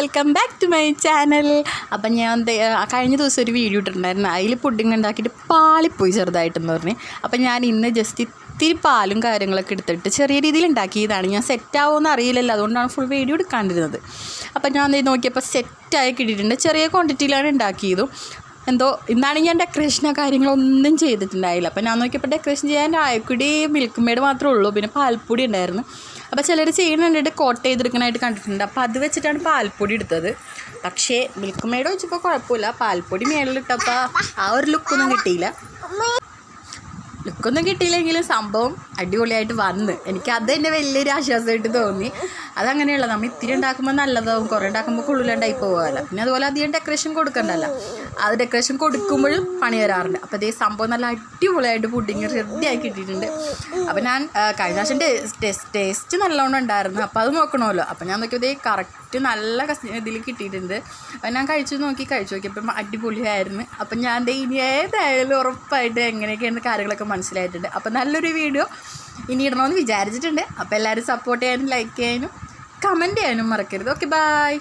Welcome back to my channel അപ്പം ഞാൻ കഴിഞ്ഞ ദിവസം ഒരു വീഡിയോ ഇട്ടിട്ടുണ്ടായിരുന്നു. അതിൽ പുഡിങ് ഉണ്ടാക്കിയിട്ട് പാളിപ്പോയി ചെറുതായിട്ടെന്ന് പറഞ്ഞ്. അപ്പം ഞാൻ ഇന്ന് ജസ്റ്റ് ഇത്തിരി പാലും കാര്യങ്ങളൊക്കെ എടുത്തിട്ട് ചെറിയ രീതിയിൽ ഉണ്ടാക്കിയതാണ്. ഞാൻ സെറ്റാവുമെന്ന് അറിയില്ലല്ലോ. അതുകൊണ്ടാണ് ഫുൾ വീഡിയോ എടുക്കാണ്ടിരുന്നത്. അപ്പം ഞാൻ നോക്കിയപ്പോൾ സെറ്റായി കിട്ടിയിട്ടുണ്ട്. ചെറിയ ക്വാണ്ടിറ്റിയിലാണ് ഉണ്ടാക്കിയതും. എന്തോ ഇന്നാണെങ്കിൽ ഞാൻ ഡെക്കറേഷനോ കാര്യങ്ങളോ ഒന്നും ചെയ്തിട്ടുണ്ടായില്ല. അപ്പം ഞാൻ നോക്കിയപ്പോൾ ഡെക്കറേഷൻ ചെയ്യാൻ ആയക്കുടി മിൽക്ക് മെയ്ഡ് മാത്രമേ ഉള്ളൂ. പിന്നെ പാൽപ്പൊടി ഉണ്ടായിരുന്നു. അപ്പോൾ ചിലർ ചെയ്യുന്നുണ്ടിട്ട് കോട്ട് ചെയ്തെടുക്കാനായിട്ട് കണ്ടിട്ടുണ്ട്. അപ്പോൾ അത് വെച്ചിട്ടാണ് പാൽപ്പൊടി എടുത്തത്. പക്ഷേ മിൽക്ക് മെയ്ഡ് വെച്ചപ്പോൾ കുഴപ്പമില്ല. പാൽപ്പൊടി മേളിലിട്ടപ്പോൾ ആ ഒരു ലുക്കൊന്നും കിട്ടിയില്ല. ലുക്കൊന്നും കിട്ടിയില്ലെങ്കിലും സംഭവം അടിപൊളിയായിട്ട് വന്ന്. എനിക്ക് അത് തന്നെ വലിയൊരു ആശ്വാസമായിട്ട് തോന്നി. അതങ്ങനെയുള്ള നമ്മൾ ഇത്തിരി ഉണ്ടാക്കുമ്പോൾ നല്ലതാവും. കുറേ ഉണ്ടാക്കുമ്പോൾ കൊള്ളിലുണ്ടായി പോകാമല്ലോ പിന്നെ അതുപോലെ അധികം ഡെക്കറേഷൻ കൊടുക്കണ്ടല്ലോ. അത് ഡെക്കറേഷൻ കൊടുക്കുമ്പോഴും പണി വരാറുണ്ട്. അപ്പോൾ ഇതേ സംഭവം നല്ല അടിപൊളിയായിട്ട് പുഡിങ് റെഡിയായി കിട്ടിയിട്ടുണ്ട്. അപ്പോൾ ഞാൻ കഴിഞ്ഞ പ്രാവശ്യം ടേസ്റ്റ് ടേസ്റ്റ് നല്ലോണം ഉണ്ടായിരുന്നു. അപ്പോൾ അത് നോക്കണമല്ലോ. അപ്പോൾ ഞാൻ നോക്കിയത് കറക്റ്റ് നല്ല ഇതിൽ കിട്ടിയിട്ടുണ്ട്. അപ്പോൾ ഞാൻ കഴിച്ചു നോക്കി കഴിച്ചു നോക്കിയപ്പം അടിപൊളിയായിരുന്നു. അപ്പം ഞാൻ ഇനി ഏതായാലും ഉറപ്പായിട്ട് എങ്ങനെയൊക്കെയാണ് കാര്യങ്ങളൊക്കെ മനസ്സിലായിട്ടുണ്ട്. അപ്പം നല്ലൊരു വീഡിയോ ഇനി ഇടണമെന്ന് വിചാരിച്ചിട്ടുണ്ട്. അപ്പോൾ എല്ലാവരും സപ്പോർട്ട് ചെയ്യാനും ലൈക്ക് ചെയ്യാനും കമന്റ് ചെയ്യാനും മറക്കരുത്. Okay bye